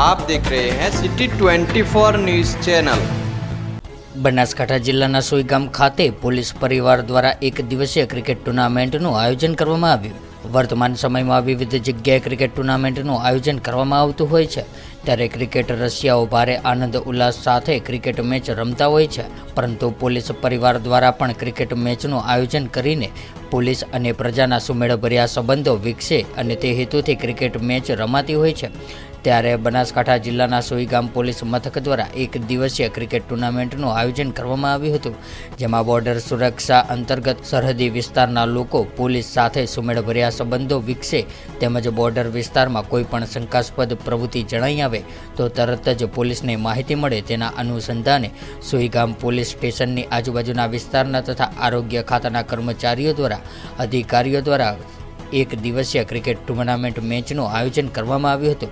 आप देख रहे हैं सिटी 24 न्यूज चैनल બનાસકાંઠા જિલ્લાના સોઈગામ ખાતે પોલીસ પરિવાર દ્વારા એક દિવસીય ક્રિકેટ ટુર્નામેન્ટનું આયોજન કરવામાં આવ્યું વર્તમાન સમયમાં વિવિધ જગ્યાએ ક્રિકેટ ટુર્નામેન્ટનું આયોજન કરવામાં આવતું હોય છે ત્યારે ક્રિકેટ રશિયાઓ ભારે આનંદ ઉલ્લાસ સાથે ક્રિકેટ મેચ રમતા હોય છે પરંતુ પોલીસ પરિવાર દ્વારા પણ ક્રિકેટ મેચનું આયોજન કરીને પોલીસ અને પ્રજાના સુમેળભર્યા સંબંધો વિકસે અને તે હેતુથી ક્રિકેટ મેચ રમાતી હોય છે ત્યારે બનાસકાંઠા જિલ્લાના સોઈગામ પોલીસ મથક દ્વારા એક દિવસીય ક્રિકેટ ટુર્નામેન્ટનું આયોજન કરવામાં આવ્યું હતું, જેમાં બોર્ડર સુરક્ષા અંતર્ગત સરહદી વિસ્તારના લોકો પોલીસ સાથે સુમેળભર્યા સંબંધો વિકસે તેમજ બોર્ડર વિસ્તારમાં કોઈપણ શંકાસ્પદ પ્રવૃત્તિ જણાઈ આવે તો તરત જ પોલીસને માહિતી મળે તેના અનુસંધાને સોઈગામ પોલીસ સ્ટેશનની આજુબાજુના વિસ્તારના તથા આરોગ્ય ખાતાના કર્મચારીઓ દ્વારા, અધિકારીઓ દ્વારા એક દિવસીય ક્રિકેટ ટુર્નામેન્ટ મેચનું આયોજન કરવામાં આવ્યું હતું.